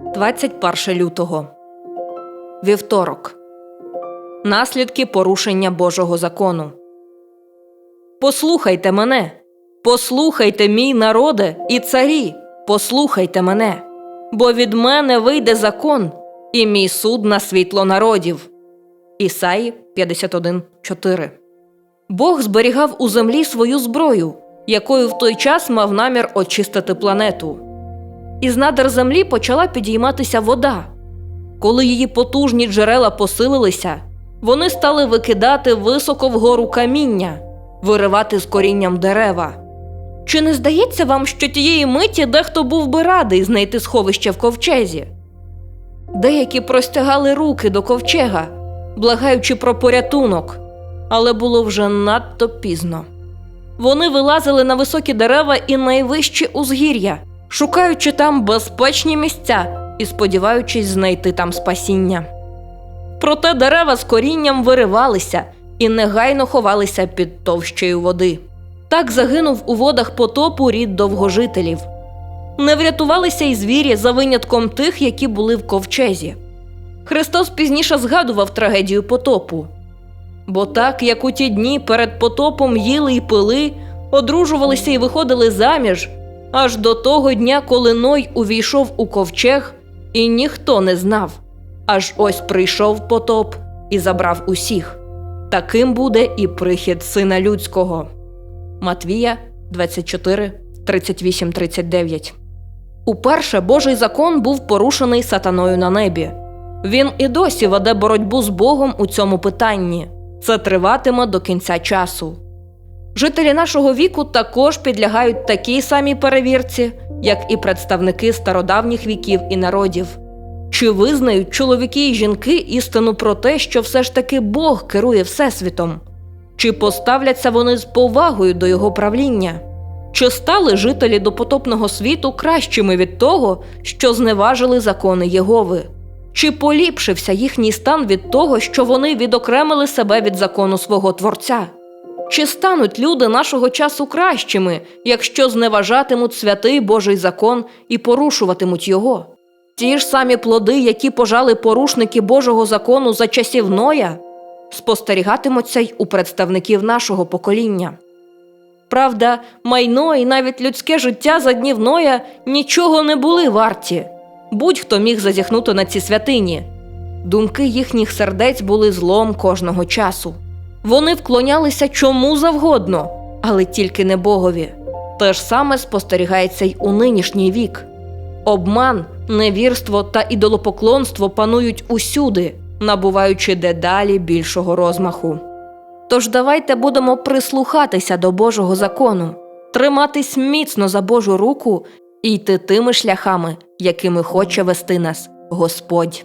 21 лютого. Вівторок. Наслідки порушення Божого закону. Послухайте мене. Послухайте, мій народе і царі. Послухайте мене. Бо від мене вийде закон, і мій суд на світло народів. Ісаї 51.4 Бог зберігав у землі свою зброю, якою в той час мав намір очистити планету. Із надр землі почала підійматися вода. Коли її потужні джерела посилилися, вони стали викидати високо вгору каміння, виривати з корінням дерева. Чи не здається вам, що тієї миті дехто був би радий знайти сховище в ковчезі? Деякі простягали руки до ковчега, благаючи про порятунок, але було вже надто пізно. Вони вилазили на високі дерева і найвищі узгір'я, шукаючи там безпечні місця і сподіваючись знайти там спасіння. Проте дерева з корінням виривалися і негайно ховалися під товщею води. Так загинув у водах потопу рід довгожителів. Не врятувалися й звірі за винятком тих, які були в ковчезі. Христос пізніше згадував трагедію потопу. Бо так, як у ті дні перед потопом їли й пили, одружувалися і виходили заміж, аж до того дня, коли Ной увійшов у ковчег, і ніхто не знав. Аж ось прийшов потоп і забрав усіх. Таким буде і прихід сина людського. Матвія 24, 38, 39. Уперше Божий закон був порушений сатаною на небі. Він і досі веде боротьбу з Богом у цьому питанні. Це триватиме до кінця часу. Жителі нашого віку також підлягають такій самій перевірці, як і представники стародавніх віків і народів. Чи визнають чоловіки і жінки істину про те, що все ж таки Бог керує Всесвітом? Чи поставляться вони з повагою до його правління? Чи стали жителі допотопного світу кращими від того, що зневажили закони Єгови? Чи поліпшився їхній стан від того, що вони відокремили себе від закону свого Творця? Чи стануть люди нашого часу кращими, якщо зневажатимуть святий Божий закон і порушуватимуть його? Ті ж самі плоди, які пожали порушники Божого закону за часів Ноя, спостерігатимуться й у представників нашого покоління. Правда, майно і навіть людське життя за днів Ноя нічого не були варті. Будь-хто міг зазіхнути на ці святині. Думки їхніх сердець були злом кожного часу. Вони вклонялися чому завгодно, але тільки не Богові. Те ж саме спостерігається й у нинішній вік. Обман, невірство та ідолопоклонство панують усюди, набуваючи дедалі більшого розмаху. Тож давайте будемо прислухатися до Божого закону, триматись міцно за Божу руку і йти тими шляхами, якими хоче вести нас Господь.